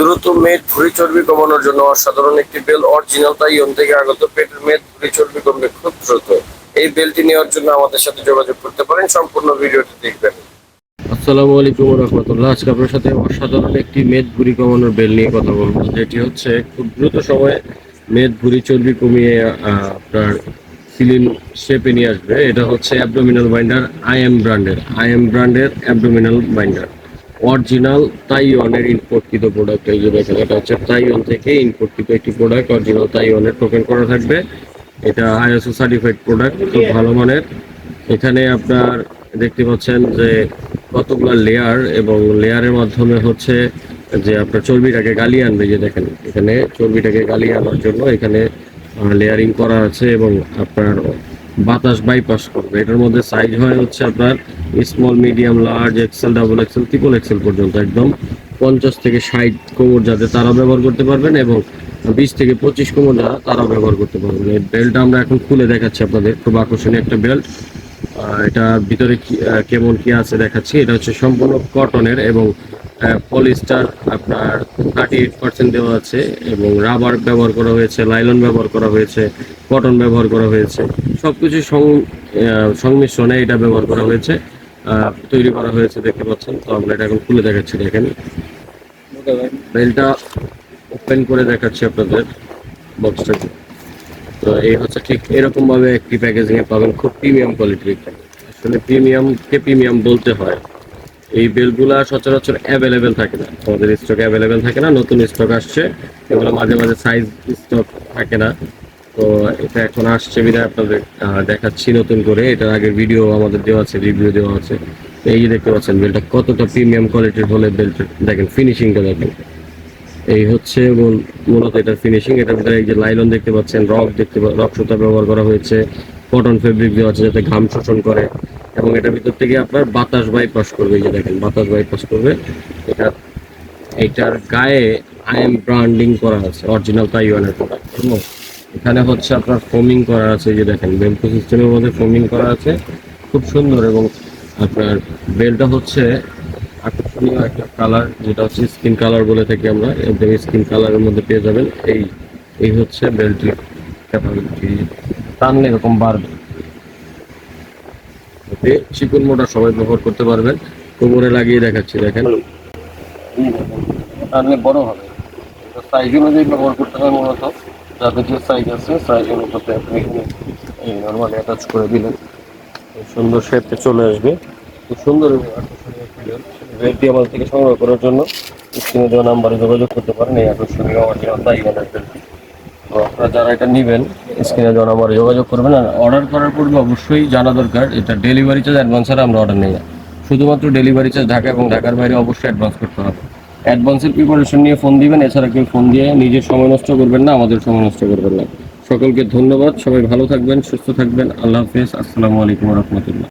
দ্রুত মেদ ভুঁড়ি চর্বি কমানোর জন্য অসাধারণ একটি বেল অরিজিনাল তাইয়ন থেকে আগত পেটের মেদ ভুঁড়ি চর্বি কমবে খুব দ্রুত। এই বেলটি নেওয়ার জন্য আমাদের সাথে যোগাযোগ করতে পারেন, সম্পূর্ণ ভিডিওটি দেখবেন। আসসালামু আলাইকুম রহমতুল্লাহ। আজকে আপনার সাথে অসাধারণ একটি মেদ ভুঁড়ি কমানোর বেল নিয়ে কথা বলব, যেটি হচ্ছে খুব দ্রুত সময়ে মেদ ভুঁড়ি চর্বি কমিয়ে আপনার সিলিন শেপে নিয়ে আসবে। এটা হচ্ছে অ্যাবডোমিনাল বাইন্ডার, আই এম ব্র্যান্ডের, আই এম ব্র্যান্ডের অ্যাবডোমিনাল বাইন্ডার। অরিজিনাল তাইওয়ানের ইম্পোর্টকৃত প্রোডাক্ট এই যে দেখেন এটা হচ্ছে, তাইওয়ান থেকে ইম্পোর্টকৃত একটি প্রোডাক্ট অরিজিনাল তাইওয়ানের টোকেন করা থাকবে। এটা আইএসও সার্টিফাইড প্রোডাক্ট খুব ভালো মানের। এখানে আপনার দেখতে পাচ্ছেন যে কতগুলো লেয়ার এবং লেয়ারের মাধ্যমে হচ্ছে যে আপনার চর্বিটাকে গালিয়ে আনবে যে দেখেন, এখানে চর্বিটাকে গালিয়ে আনার জন্য এখানে লেয়ারিং করা আছে এবং আপনার বাতাস বাইপাস করবে। এটার মধ্যে সাইজ হয় হচ্ছে আপনার small medium large XL double XL triple XL পর্যন্ত একদম। পঞ্চাশ থেকে ষাট কোমর যাতে তারা ব্যবহার করতে পারবেন এবং বিশ থেকে পঁচিশ কোমর যারা তারা ব্যবহার করতে পারবেন। এই বেল্টটা আমরা এখন খুলে দেখাচ্ছি আপনাদের। খুব আকর্ষণীয় একটা বেল্ট এটা ভিতরে কি কেমন কি আছে দেখাচ্ছি। এটা হচ্ছে সম্পূর্ণ কটনের এবং পলিস্টার আপনার থার্টি এইট পার্সেন্ট দেওয়া আছে এবং রাবার ব্যবহার করা হয়েছে লাইলন ব্যবহার করা হয়েছে। কটন ব্যবহার করা হয়েছে। সবকিছু সং- আহ, সংমিশ্রণে এটা ব্যবহার করা হয়েছে। তৈরি করা হয়েছে দেখতে পাচ্ছেন। তো আমরা এটা এখন খুলে দেখাচ্ছি দেখেন। বেলটা ওপেন করে দেখাচ্ছি আপনাদের বক্সটাকে তো এই হচ্ছে ঠিক এরকমভাবে একটি প্যাকেজিংয়ে পাবেন খুব প্রিমিয়াম কোয়ালিটির আসলে প্রিমিয়ামকে প্রিমিয়াম বলতে হয়। এই বেলগুলা সচরাচর অ্যাভেলেবেল থাকে না। আমাদের স্টক অ্যাভেলেবেল থাকে না নতুন স্টক আসছে। এগুলো মাঝে মাঝে সাইজ স্টক থাকে না। তো এটা এখন আসছে বিধায় আপনাদের দেখাচ্ছি নতুন করে। এটার আগের ভিডিও আমাদের দেওয়া আছে রিভিউ দেওয়া আছে। এই যে দেখতে পাচ্ছেন বেলটা কতটা প্রিমিয়াম কোয়ালিটির হলে বেলটা দেখেন ফিনিশিংটা দেখেন। এই হচ্ছে মূলত এটার ফিনিশিং এটার ভিতরে এই যে লাইলন দেখতে পাচ্ছেন রক দেখতে রক সুতা ব্যবহার করা হয়েছে। কটন ফেব্রিক দেওয়া আছে যাতে ঘাম শোষণ করে। এবং এটার ভিতর থেকে আপনার বাতাস বাইপাস করবে, এই যে দেখেন, বাতাস বাইপাস করবে। এটা, এটার গায়ে আই এম ব্র্যান্ডিং করা আছে অরিজিনাল তাইওয়ানের প্রোডাক্ট এখানে হচ্ছে আপনার ফোমিং করা আছে যে দেখেন বেল্ট সিস্টেমের মধ্যে ফোমিং করা আছে। খুব সুন্দর এবং আপনার বেলটা হচ্ছে আকর্ষণীয় একটা কালার যেটা হচ্ছে স্কিন কালার বলে থাকি আমরা। একদম স্কিন কালারের মধ্যে পেয়ে যাবেন এই এই হচ্ছে বেল্টটির ক্যাপাবিলিটি টানলে এরকম বাড়বে। চিকন মোটা সবাই ব্যবহার করতে পারবেন। কোমরে লাগিয়ে দেখাচ্ছি, দেখেন। টানলে বড় হবে। সাইজ অনুযায়ী ব্যবহার করতে হবে মূলত। যাদের যে সাইজ আছে সাইজ অনুপাতে আপনি এই নর্মালি অ্যাটাচ করে দিলেন সুন্দর শেপে চলে আসবে। খুব সুন্দর আকর্ষণীয় আমাদের থেকে সংগ্রহ করার জন্য স্ক্রিনে দেওয়া নাম্বারে যোগাযোগ করতে পারেন। এই আকর্ষণীয় অরিজিনাল তাইওয়ানের তো আপনারা যারা এটা নেবেন স্ক্রিনে দেওয়া নাম্বারে যোগাযোগ করবেন। আর অর্ডার করার পূর্বে অবশ্যই জানা দরকার, এটা ডেলিভারি চার্জ অ্যাডভান্স ছাড়া আমরা অর্ডার নেই। না শুধুমাত্র ডেলিভারি চার্জ ঢাকা এবং ঢাকার বাইরে অবশ্যই অ্যাডভান্স করতে হবে। অ্যাডভান্সের প্রিপারেশন নিয়ে ফোন দিবেন, এছাড়া কেউ ফোন দিয়ে নিজের সময় নষ্ট করবেন না, আমাদের সময় নষ্ট করবেন না। সকলকে ধন্যবাদ, সবাই ভালো থাকবেন, সুস্থ থাকবেন, আল্লাহ হাফেজ, আসসালামু আলাইকুম রহমতুল্লাহ।